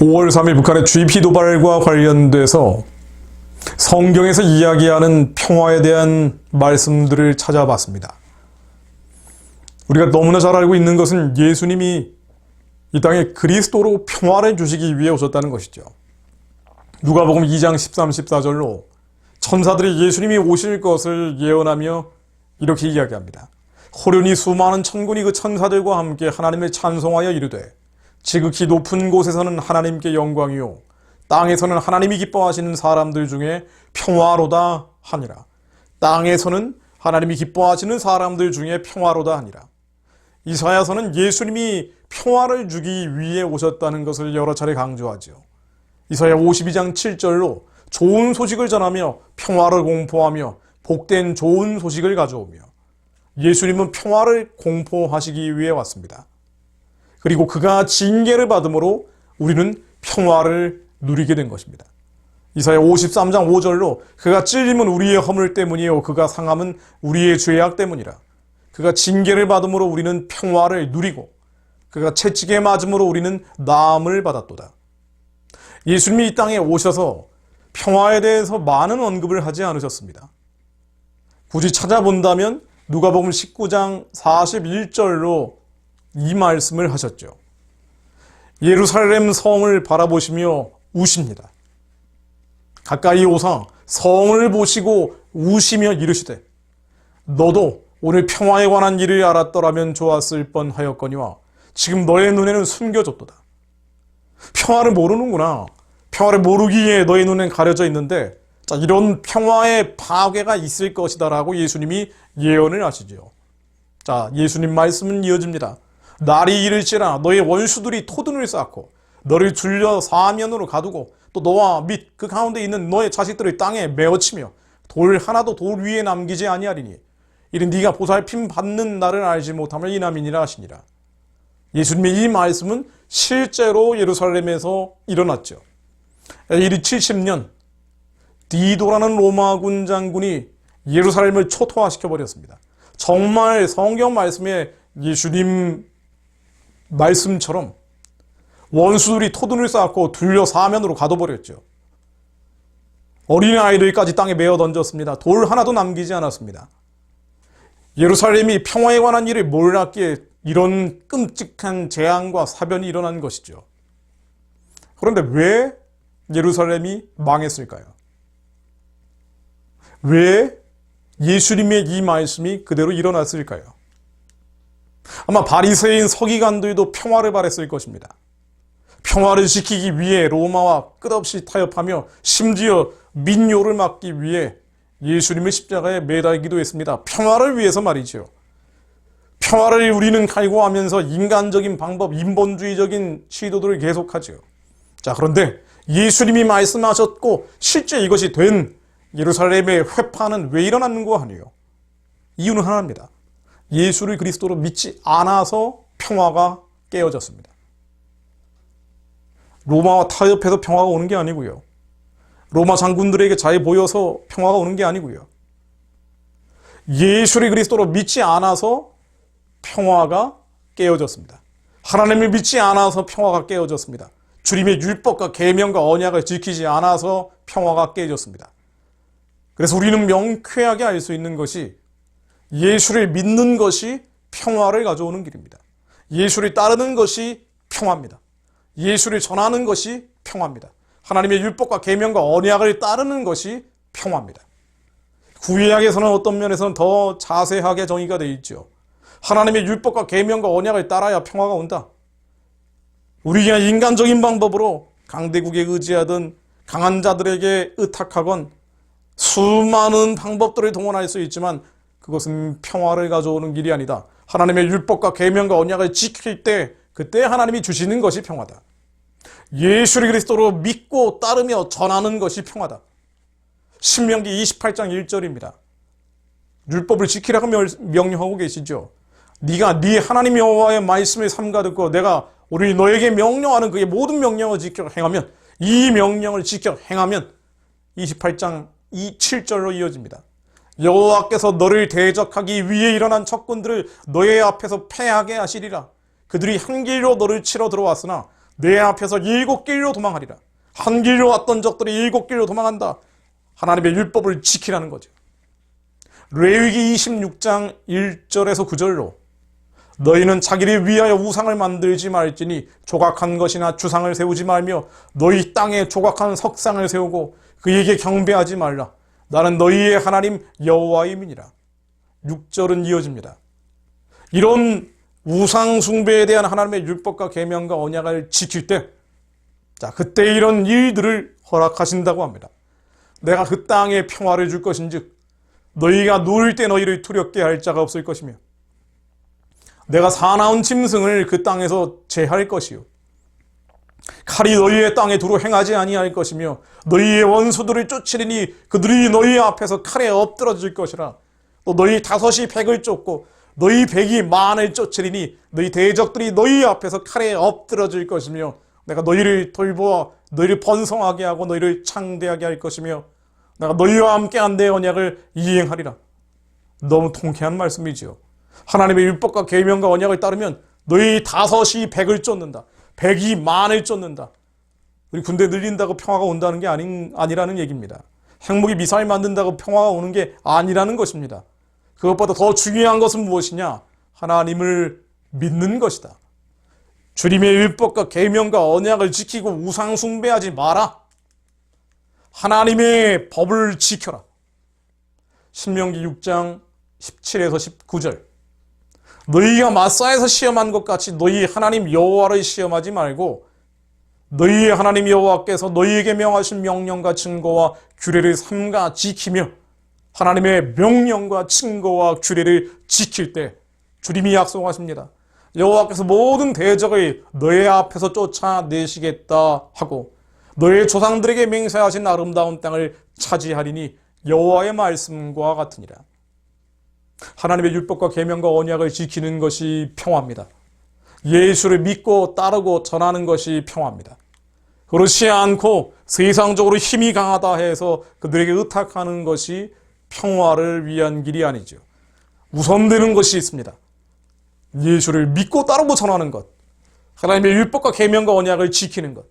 5월 3일 북한의 GP 도발과 관련돼서 성경에서 이야기하는 평화에 대한 말씀들을 찾아봤습니다. 우리가 너무나 잘 알고 있는 것은 예수님이 이 땅에 그리스도로 평화를 주시기 위해 오셨다는 것이죠. 누가복음 2장 13, 14절로 천사들이 예수님이 오실 것을 예언하며 이렇게 이야기합니다. 호련히 수많은 천군이 그 천사들과 함께 하나님을 찬송하여 이르되 지극히 높은 곳에서는 하나님께 영광이요 땅에서는 하나님이 기뻐하시는 사람들 중에 평화로다 하니라. 땅에서는 하나님이 기뻐하시는 사람들 중에 평화로다 하니라. 이사야서는 예수님이 평화를 주기 위해 오셨다는 것을 여러 차례 강조하죠. 이사야 52장 7절로 좋은 소식을 전하며 평화를 공포하며 복된 좋은 소식을 가져오며 예수님은 평화를 공포하시기 위해 왔습니다. 그리고 그가 징계를 받음으로 우리는 평화를 누리게 된 것입니다. 이사야 53장 5절로 그가 찔림은 우리의 허물 때문이요 그가 상함은 우리의 죄악 때문이라. 그가 징계를 받음으로 우리는 평화를 누리고 그가 채찍에 맞음으로 우리는 나음을 받았도다. 예수님이 이 땅에 오셔서 평화에 대해서 많은 언급을 하지 않으셨습니다. 굳이 찾아본다면 누가복음 19장 41절로 이 말씀을 하셨죠. 예루살렘 성을 바라보시며 우십니다. 가까이 오사 성을 보시고 우시며 이르시되 너도 오늘 평화에 관한 일을 알았더라면 좋았을 뻔하였거니와 지금 너의 눈에는 숨겨졌도다. 평화를 모르는구나. 평화를 모르기에 너의 눈엔 가려져 있는데 자, 이런 평화의 파괴가 있을 것이다라고 예수님이 예언을 하시죠. 자, 예수님 말씀은 이어집니다. 날이 이를지라 너의 원수들이 토둔을 쌓고 너를 줄여 사면으로 가두고 또 너와 및 그 가운데 있는 너의 자식들을 땅에 메어치며 돌 하나도 돌 위에 남기지 아니하리니 이는 네가 보살핌 받는 날을 알지 못함을 이남이니라 하시니라. 예수님의 이 말씀은 실제로 예루살렘에서 일어났죠. AD 70년 디도라는 로마군 장군이 예루살렘을 초토화시켜 버렸습니다. 정말 성경 말씀에 예수님 말씀처럼 원수들이 토둔을 쌓고 둘려 사면으로 가둬버렸죠. 어린아이들까지 땅에 메어 던졌습니다. 돌 하나도 남기지 않았습니다. 예루살렘이 평화에 관한 일을 몰랐기에 이런 끔찍한 재앙과 사변이 일어난 것이죠. 그런데 왜 예루살렘이 망했을까요? 왜 예수님의 이 말씀이 그대로 일어났을까요? 아마 바리새인 서기관들도 평화를 바랬을 것입니다. 평화를 지키기 위해 로마와 끝없이 타협하며 심지어 민요를 막기 위해 예수님의 십자가에 매달기도 했습니다. 평화를 위해서 말이죠. 평화를 우리는 갈구하면서 인간적인 방법, 인본주의적인 시도들을 계속하죠. 자, 그런데 예수님이 말씀하셨고 실제 이것이 된 예루살렘의 회파는 왜 일어났는가 하니요. 이유는 하나입니다. 예수를 그리스도로 믿지 않아서 평화가 깨어졌습니다. 로마와 타협해서 평화가 오는 게 아니고요. 로마 장군들에게 잘 보여서 평화가 오는 게 아니고요. 예수를 그리스도로 믿지 않아서 평화가 깨어졌습니다. 하나님을 믿지 않아서 평화가 깨어졌습니다. 주님의 율법과 계명과 언약을 지키지 않아서 평화가 깨어졌습니다. 그래서 우리는 명쾌하게 알 수 있는 것이 예수를 믿는 것이 평화를 가져오는 길입니다. 예수를 따르는 것이 평화입니다. 예수를 전하는 것이 평화입니다. 하나님의 율법과 계명과 언약을 따르는 것이 평화입니다. 구약에서는 어떤 면에서는 더 자세하게 정의가 되어 있죠. 하나님의 율법과 계명과 언약을 따라야 평화가 온다. 우리가 인간적인 방법으로 강대국에 의지하든 강한 자들에게 의탁하건 수많은 방법들을 동원할 수 있지만 그것은 평화를 가져오는 길이 아니다. 하나님의 율법과 계명과 언약을 지킬 때 그때 하나님이 주시는 것이 평화다. 예수를 그리스도로 믿고 따르며 전하는 것이 평화다. 신명기 28장 1절입니다. 율법을 지키라고 명령하고 계시죠. 네가 네 하나님 여호와의 말씀을 삼가 듣고 내가 우리 너에게 명령하는 그의 모든 명령을 지켜 행하면 이 명령을 지켜 행하면 28장 2, 7절로 이어집니다. 여호와께서 너를 대적하기 위해 일어난 적군들을 너의 앞에서 패하게 하시리라. 그들이 한 길로 너를 치러 들어왔으나 내 앞에서 일곱 길로 도망하리라. 한 길로 왔던 적들이 일곱 길로 도망한다. 하나님의 율법을 지키라는 거죠. 레위기 26장 1절에서 9절로 너희는 자기를 위하여 우상을 만들지 말지니 조각한 것이나 주상을 세우지 말며 너희 땅에 조각한 석상을 세우고 그에게 경배하지 말라. 나는 너희의 하나님 여호와임이니라. 6절은 이어집니다. 이런 우상 숭배에 대한 하나님의 율법과 계명과 언약을 지킬 때 자, 그때 이런 일들을 허락하신다고 합니다. 내가 그 땅에 평화를 줄 것인즉 너희가 누울 때 너희를 두렵게 할 자가 없을 것이며 내가 사나운 짐승을 그 땅에서 제할 것이요 칼이 너희의 땅에 두루 행하지 아니할 것이며 너희의 원수들을 쫓으리니 그들이 너희 앞에서 칼에 엎드러질 것이라 또 너희 다섯이 백을 쫓고 너희 백이 만을 쫓으리니 너희 대적들이 너희 앞에서 칼에 엎드러질 것이며 내가 너희를 돌보아 너희를 번성하게 하고 너희를 창대하게 할 것이며 내가 너희와 함께한 내 언약을 이행하리라. 너무 통쾌한 말씀이지요. 하나님의 율법과 계명과 언약을 따르면 너희 다섯이 백을 쫓는다. 백이 만을 쫓는다. 우리 군대 늘린다고 평화가 온다는 게 아닌, 아니라는 얘기입니다. 핵무기 미사일 만든다고 평화가 오는 게 아니라는 것입니다. 그것보다 더 중요한 것은 무엇이냐? 하나님을 믿는 것이다. 주님의 율법과 계명과 언약을 지키고 우상 숭배하지 마라. 하나님의 법을 지켜라. 신명기 6장 17에서 19절. 너희가 마사에서 시험한 것 같이 너희 하나님 여호와를 시험하지 말고 너희의 하나님 여호와께서 너희에게 명하신 명령과 증거와 규례를 삼가 지키며 하나님의 명령과 증거와 규례를 지킬 때 주님이 약속하십니다. 여호와께서 모든 대적을 너희 앞에서 쫓아내시겠다 하고 너의 조상들에게 맹세하신 아름다운 땅을 차지하리니 여호와의 말씀과 같으니라. 하나님의 율법과 계명과 언약을 지키는 것이 평화입니다. 예수를 믿고 따르고 전하는 것이 평화입니다. 그렇지 않고 세상적으로 힘이 강하다 해서 그들에게 의탁하는 것이 평화를 위한 길이 아니죠. 우선되는 것이 있습니다. 예수를 믿고 따르고 전하는 것. 하나님의 율법과 계명과 언약을 지키는 것.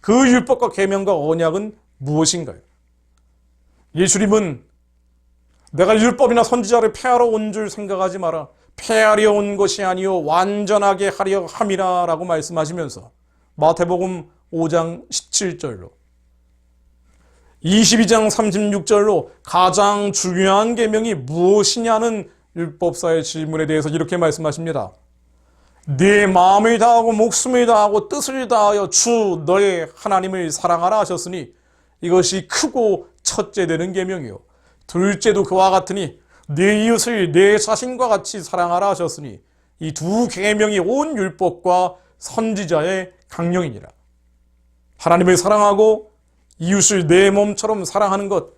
그 율법과 계명과 언약은 무엇인가요? 예수님은 내가 율법이나 선지자를 폐하러 온 줄 생각하지 마라. 폐하려 온 것이 아니요 완전하게 하려 함이라라고 말씀하시면서 마태복음 5장 17절로 22장 36절로 가장 중요한 계명이 무엇이냐는 율법사의 질문에 대해서 이렇게 말씀하십니다. 네 마음을 다하고 목숨을 다하고 뜻을 다하여 주 너의 하나님을 사랑하라 하셨으니 이것이 크고 첫째 되는 계명이요 둘째도 그와 같으니 네 이웃을 내 자신과 같이 사랑하라 하셨으니 이 두 계명이 온 율법과 선지자의 강령이니라. 하나님을 사랑하고 이웃을 내 몸처럼 사랑하는 것,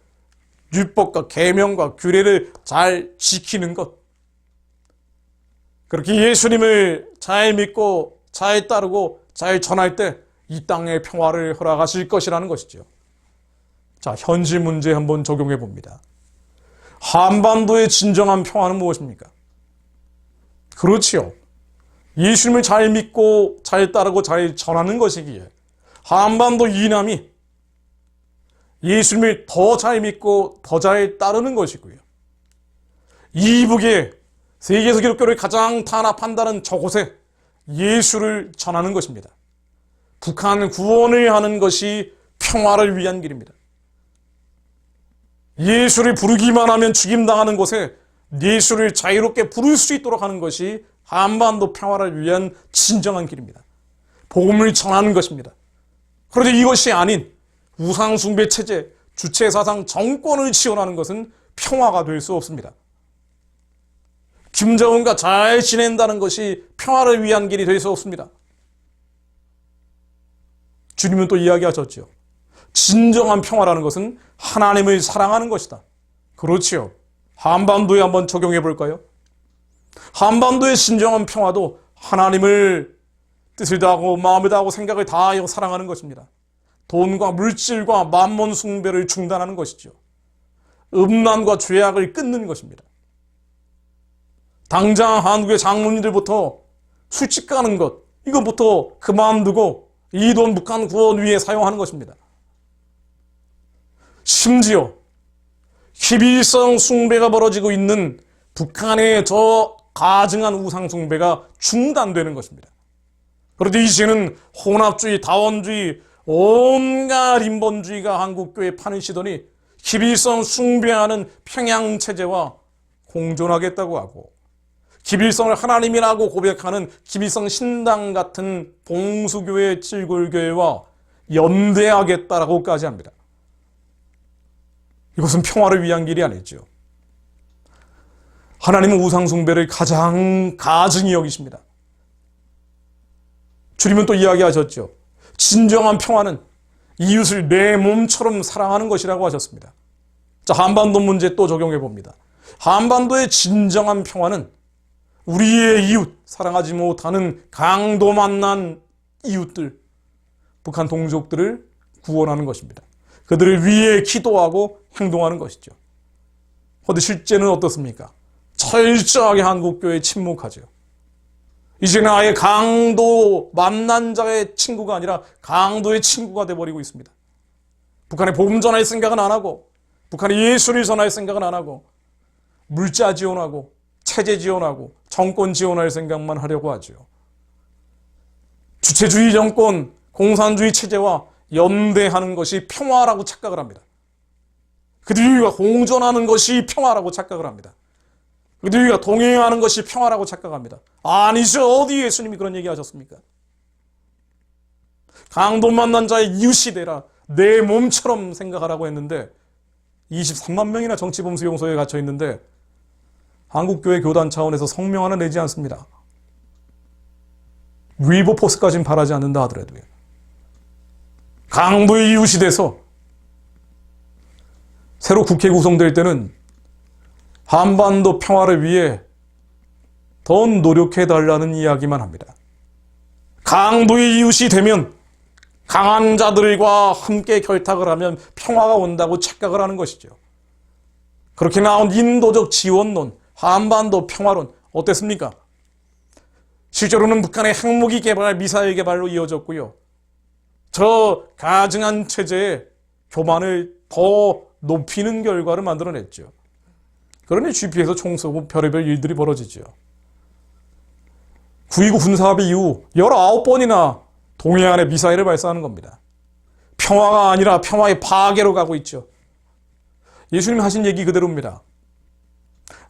율법과 계명과 규례를 잘 지키는 것. 그렇게 예수님을 잘 믿고 잘 따르고 잘 전할 때 이 땅의 평화를 허락하실 것이라는 것이죠. 자, 현지 문제 한번 적용해 봅니다. 한반도의 진정한 평화는 무엇입니까? 그렇지요. 예수님을 잘 믿고 잘 따르고 잘 전하는 것이기에 한반도 이남이 예수님을 더 잘 믿고 더 잘 따르는 것이고요. 이북에 세계에서 기독교를 가장 탄압한다는 저곳에 예수를 전하는 것입니다. 북한 구원을 하는 것이 평화를 위한 길입니다. 예수를 부르기만 하면 죽임당하는 곳에 예수를 자유롭게 부를 수 있도록 하는 것이 한반도 평화를 위한 진정한 길입니다. 복음을 전하는 것입니다. 그런데 이것이 아닌 우상숭배 체제, 주체사상 정권을 지원하는 것은 평화가 될 수 없습니다. 김정은과 잘 지낸다는 것이 평화를 위한 길이 될 수 없습니다. 주님은 또 이야기하셨죠. 진정한 평화라는 것은 하나님을 사랑하는 것이다. 그렇지요. 한반도에 한번 적용해 볼까요? 한반도의 진정한 평화도 하나님을 뜻을 다하고 마음을 다하고 생각을 다하여 사랑하는 것입니다. 돈과 물질과 만몬 숭배를 중단하는 것이죠. 음란과 죄악을 끊는 것입니다. 당장 한국의 장로님들부터 술집 가는 것, 이것부터 그만두고 이돈 북한 구원 위에 사용하는 것입니다. 심지어 희비성 숭배가 벌어지고 있는 북한의 저 가증한 우상 숭배가 중단되는 것입니다. 그런데 이제는 혼합주의, 다원주의, 온갖 인본주의가 한국교회에 파는시더니 기빌성 숭배하는 평양 체제와 공존하겠다고 하고 기빌성을 하나님이라고 고백하는 기빌성 신당 같은 봉수교회 칠골교회와 연대하겠다라고까지 합니다. 이것은 평화를 위한 길이 아니죠. 하나님은 우상숭배를 가장 가증히 여기십니다. 주님은 또 이야기하셨죠. 진정한 평화는 이웃을 내 몸처럼 사랑하는 것이라고 하셨습니다. 자, 한반도 문제 또 적용해 봅니다. 한반도의 진정한 평화는 우리의 이웃, 사랑하지 못하는 강도 만난 이웃들, 북한 동족들을 구원하는 것입니다. 그들을 위해 기도하고 행동하는 것이죠. 그런데 실제는 어떻습니까? 철저하게 한국교회에 침묵하죠. 이제는 아예 강도 만난 자의 친구가 아니라 강도의 친구가 돼버리고 있습니다. 북한에 복음 전할 생각은 안 하고, 북한에 예수를 전할 생각은 안 하고, 물자 지원하고, 체제 지원하고, 정권 지원할 생각만 하려고 하죠. 주체주의 정권, 공산주의 체제와 연대하는 것이 평화라고 착각을 합니다. 그들과 공존하는 것이 평화라고 착각을 합니다. 그들과 동행하는 것이 평화라고 착각합니다. 아니죠. 어디 예수님이 그런 얘기 하셨습니까? 강도 만난 자의 이웃이 되라. 내 몸처럼 생각하라고 했는데 23만 명이나 정치범수 용소에 갇혀 있는데 한국교회 교단 차원에서 성명 하나 내지 않습니다. 위보 포스까지는 바라지 않는다 하더라도요. 강도의 이웃이 돼서 새로 국회 구성될 때는 한반도 평화를 위해 더 노력해 달라는 이야기만 합니다. 강도의 이웃이 되면 강한 자들과 함께 결탁을 하면 평화가 온다고 착각을 하는 것이죠. 그렇게 나온 인도적 지원론, 한반도 평화론 어땠습니까? 실제로는 북한의 핵무기 개발, 미사일 개발로 이어졌고요. 저 가증한 체제의 교만을 더 높이는 결과를 만들어냈죠. 그러니 GP에서 총 쏘고 별의별 일들이 벌어지죠. 9.29 군사합의 이후 19번이나 동해안에 미사일을 발사하는 겁니다. 평화가 아니라 평화의 파괴로 가고 있죠. 예수님이 하신 얘기 그대로입니다.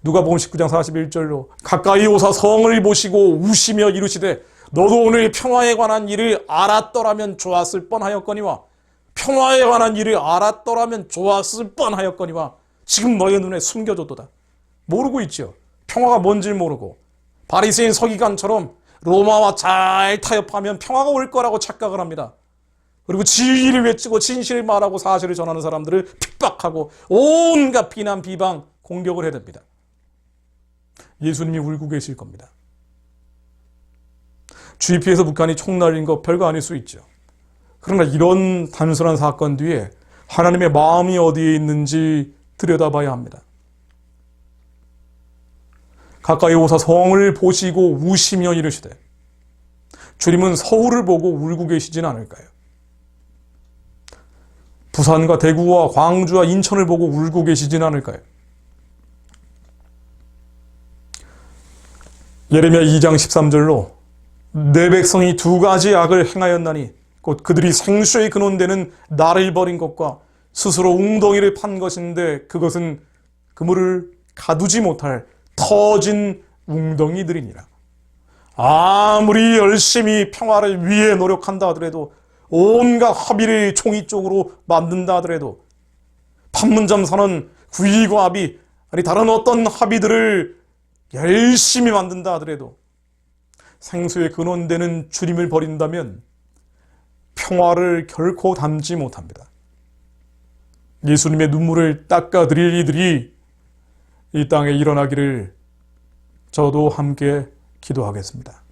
누가복음 19장 41절로 가까이 오사 성을 보시고 우시며 이르시되 너도 오늘 평화에 관한 일을 알았더라면 좋았을 뻔하였거니와 평화에 관한 일을 알았더라면 좋았을 뻔하였거니와 지금 너의 눈에 숨겨졌도다. 모르고 있죠. 평화가 뭔지 모르고 바리새인 서기관처럼 로마와 잘 타협하면 평화가 올 거라고 착각을 합니다. 그리고 진리를 외치고 진실을 말하고 사실을 전하는 사람들을 핍박하고 온갖 비난, 비방, 공격을 해야 됩니다. 예수님이 울고 계실 겁니다. GP에서 북한이 총 날린 거 별거 아닐 수 있죠. 그러나 이런 단순한 사건 뒤에 하나님의 마음이 어디에 있는지 들여다봐야 합니다. 가까이 오사 성을 보시고 우시며 이르시되 주님은 서울을 보고 울고 계시진 않을까요? 부산과 대구와 광주와 인천을 보고 울고 계시진 않을까요? 예레미야 2장 13절로 내 백성이 두 가지 악을 행하였나니 곧 그들이 생수에 근원되는 나를 버린 것과 스스로 웅덩이를 판 것인데 그것은 그물을 가두지 못할 터진 웅덩이들이니라. 아무리 열심히 평화를 위해 노력한다 하더라도 온갖 합의를 종이 쪽으로 만든다 하더라도 판문점선언, 구이과 합의, 아니 다른 어떤 합의들을 열심히 만든다 하더라도 생수에 근원되는 주님을 버린다면 평화를 결코 담지 못합니다. 예수님의 눈물을 닦아드릴 이들이 이 땅에 일어나기를 저도 함께 기도하겠습니다.